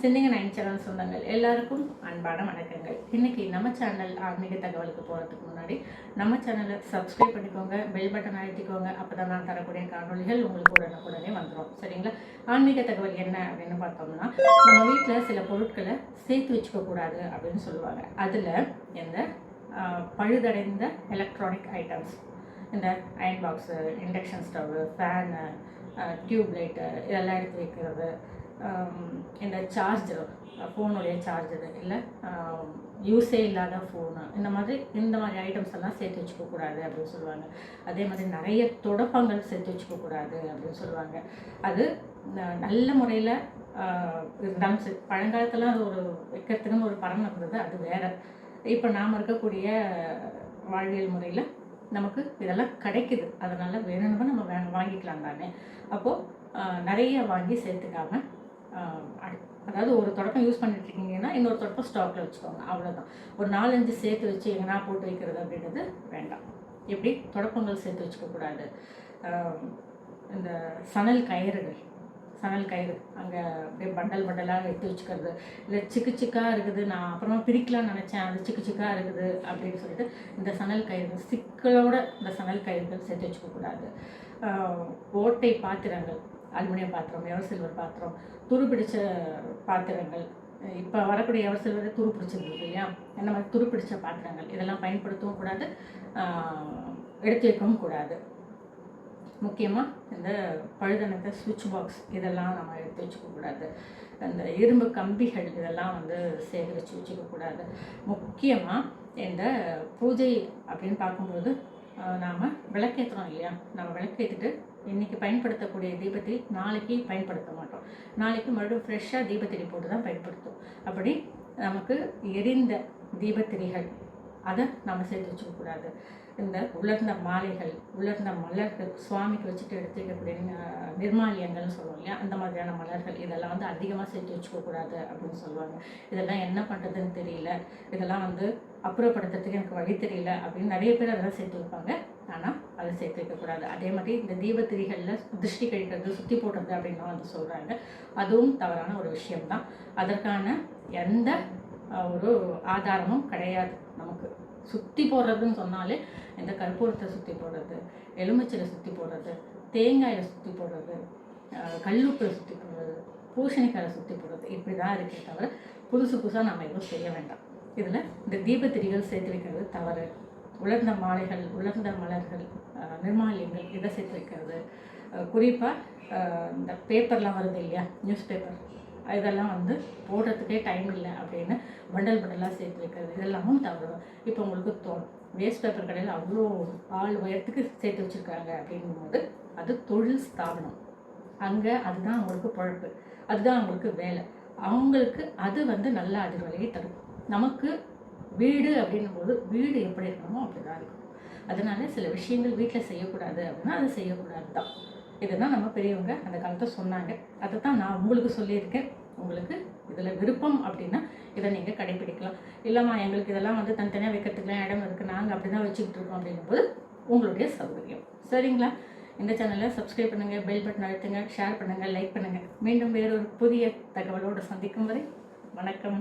சிந்திங்க nine channel சொந்தங்கள். எல்லாருக்கும் அன்பான வணக்கங்கள். இன்னைக்கு நம்ம சேனல் ஆன்மீக தகவலுக்கு போகிறதுக்கு முன்னாடி நம்ம சேனலை சப்ஸ்கிரைப் பண்ணிக்கோங்க பெல் பட்டன் அழுத்திக்கோங்க. அப்போ தான் நான் தரக்கூடிய காணொளிகள் உங்களுக்கு உடனுக்குடனே வந்துடும் சரிங்களா? ஆன்மீக தகவல் என்ன அப்படின்னு பார்த்தோம்னா நம்ம வீட்டில் சில பொருட்களை சேர்த்து வச்சுக்கக்கூடாது அப்படின்னு சொல்லுவாங்க. அதில் இந்த பழுதடைந்த எலக்ட்ரானிக் ஐட்டம்ஸ் இந்த iron box induction stove fan tube light இதெல்லாம் எடுத்து வைக்கிறது இந்த சார்ஜர் ஃபோனுடைய சார்ஜரு இல்லை யூஸே இல்லாத ஃபோனு இந்த மாதிரி இந்த மாதிரி ஐட்டம்ஸ் எல்லாம் சேர்த்து வச்சுக்கக்கூடாது அப்படின்னு சொல்லுவாங்க. அதே மாதிரி நிறைய தொடப்பங்கள் சேர்த்து வச்சுக்கக்கூடாது அப்படின்னு சொல்லுவாங்க. அது ந- நல்ல முறையில் இருந்தாலும் சரி பழங்காலத்தில் அது ஒரு வைக்கிறதுக்குன்னு ஒரு பரம் இருந்தது அது வேறு. இப்போ நாம் இருக்கக்கூடிய வாழ்வியல் முறையில் நமக்கு இதெல்லாம் கிடைக்குது. அதனால் வேணும்னு நம்ம வே வாங்கிக்கலாம் தானே. அப்போது நிறைய வாங்கி சேர்த்துக்காம அதாவது ஒரு தொடக்கம் யூஸ் பண்ணிட்டு இருக்கீங்கன்னா இன்னொரு தொடக்கம் ஸ்டாக்கில் வச்சுக்கோங்க. அவ்வளோதான் ஒரு நாலஞ்சு சேர்த்து வச்சு எங்கன்னா போட்டு வைக்கிறது அப்படின்றது வேண்டாம். எப்படி? தொடப்பங்கள் சேர்த்து வச்சுக்கக்கூடாது. இந்த சணல் கயிறுகள். சணல் கயிறு. அங்கே அப்படியே பண்டல் பண்டலாக எடுத்து வச்சுக்கிறது. இல்லை சிக்கு சிக்காக இருக்குது நான் அப்புறமா பிரிக்கலாம்னு நினச்சேன். அது சிக்கு சிக்காக இருக்குது அப்படின்னு சொல்லிட்டு இந்த சணல் கயிறு சிக்கலோட இந்த சணல் கயிறுகள் சேர்த்து வச்சுக்கக்கூடாது ஓட்டை பாத்திரங்கள் அலுமினியம் பாத்திரம் எவர் சில்வர் பாத்திரம் துருப்பிடிச்ச பாத்திரங்கள். இப்போ வரக்கூடிய எவர் சில்வர் துரு பிடிச்சிருக்கு இல்லையா? இந்த மாதிரி துரு பிடிச்ச பாத்திரங்கள் இதெல்லாம் பயன்படுத்தவும் கூடாது. எடுத்து வைக்கவும் கூடாது. முக்கியமாக இந்த பழுதனத்த சுவிட்ச் பாக்ஸ் இதெல்லாம் நம்ம எடுத்து வச்சுக்கக்கூடாது. அந்த இரும்பு கம்பிகள் இதெல்லாம் வந்து சேகரித்து வச்சுக்கக்கூடாது. முக்கியமாக இந்த பூஜை அப்படின்னு பார்க்கும்போது நாம் விளக்கேற்றுறோம் இல்லையா? நம்ம விளக்கேற்றிட்டு இன்றைக்கி பயன்படுத்தக்கூடிய தீபத்தை நாளைக்கு பயன்படுத்த மாட்டோம். நாளைக்கு மறுபடியும் ஃப்ரெஷ்ஷாக தீபத்திரி போட்டு தான் பயன்படுத்தும் அப்படி நமக்கு எரிந்த தீபத்திரிகள் அதை நம்ம சேர்த்து வச்சுக்கக்கூடாது. இந்த உலர்ந்த மாலைகள் உலர்ந்த மலர்கள் சுவாமிக்கு வச்சுட்டு எடுத்துக்கக்கூடிய நிர்மாலியங்கள்னு சொல்லுவோம் இல்லையா? அந்த மாதிரியான மலர்கள் இதெல்லாம் வந்து அதிகமாக சேர்த்து வச்சுக்கக்கூடாது அப்படின்னு சொல்லுவாங்க. இதெல்லாம் என்ன பண்ணுறதுன்னு தெரியல. இதெல்லாம் வந்து அப்புறப்படுத்துறதுக்கு எனக்கு வழி தெரியல அப்படின்னு நிறைய பேர் அதெல்லாம் சேர்த்து வைப்பாங்க. ஆனால் அதை சேர்த்து வைக்கக்கூடாது அதே மாதிரி இந்த தீபத்திரிகளில் திருஷ்டி கழிக்கிறது சுற்றி போடுறது அப்படின்னு வந்து சொல்கிறாங்க அதுவும் தவறான ஒரு விஷயம்தான். அதற்கான எந்த ஒரு ஆதாரமும் கிடையாது நமக்கு. சுற்றி போடுறதுன்னு சொன்னாலே இந்த கற்பூரத்தை சுற்றி போடுறது எலுமிச்சையில் சுற்றி போடுறது தேங்காயை சுற்றி போடுறது கல்லுப்பை சுற்றி போடுறது பூசணிக்காயை சுற்றி போடுறது இப்படி தான் இருக்கே தவிர புதுசு புதுசாக நம்ம எதுவும் செய்ய வேண்டாம். இதில் இந்த தீபத்திரிகள் சேர்த்து வைக்கிறது தவறு. உலர்ந்த மாலைகள் உலர்ந்த மலர்கள் நிர்மாலியங்கள் இதை சேர்த்து வைக்கிறது குறிப்பாக இந்த பேப்பர்லாம் வருது இல்லையா? நியூஸ் பேப்பர் இதெல்லாம் வந்து போடுறதுக்கே டைம் இல்லை அப்படின்னு பண்டல் பண்டலாக சேர்த்து வைக்கிறது இதெல்லாமும் தவறு. இப்போ உங்களுக்கு தோணும் வேஸ்ட் பேப்பர் கடையில் அவ்வளோ ஆள் உயரத்துக்கு சேர்த்து வச்சுருக்காங்க அப்படிங்கும்போது அது தொழில் ஸ்தாபனம். அங்கே அதுதான் அவங்களுக்கு பொழப்பு. அதுதான் அவங்களுக்கு வேலை. அவங்களுக்கு அது வந்து நல்ல அதிர்வலையை தரும். நமக்கு வீடு அப்படின்னும் போது வீடு எப்படி இருக்கணுமோ அப்படி தான் இருக்கும். அதனால சில விஷயங்கள் வீட்டில் செய்யக்கூடாது அப்படின்னா அதை செய்யக்கூடாது தான் இதுதான் நம்ம பெரியவங்க அந்த காலத்தை சொன்னாங்க. அதை தான் நான் உங்களுக்கு சொல்லியிருக்கேன். உங்களுக்கு இதில் விருப்பம் அப்படின்னா இதை நீங்கள் கடைபிடிக்கலாம். இல்லைம்மா எங்களுக்கு இதெல்லாம் வந்து தனித்தனியாக வைக்கிறதுக்குலாம் இடம் இருக்குது நாங்கள் அப்படி தான் வச்சுக்கிட்டு இருக்கோம் அப்படிங்கும்போது உங்களுடைய சௌகரியம். சரிங்களா? இந்த சேனலை சப்ஸ்கிரைப் பண்ணுங்கள் பெல் பட்டன் அழுத்துங்க ஷேர் பண்ணுங்கள் லைக் பண்ணுங்கள் மீண்டும் வேறொரு புதிய தகவலோடு சந்திக்கும் வரை வணக்கம்.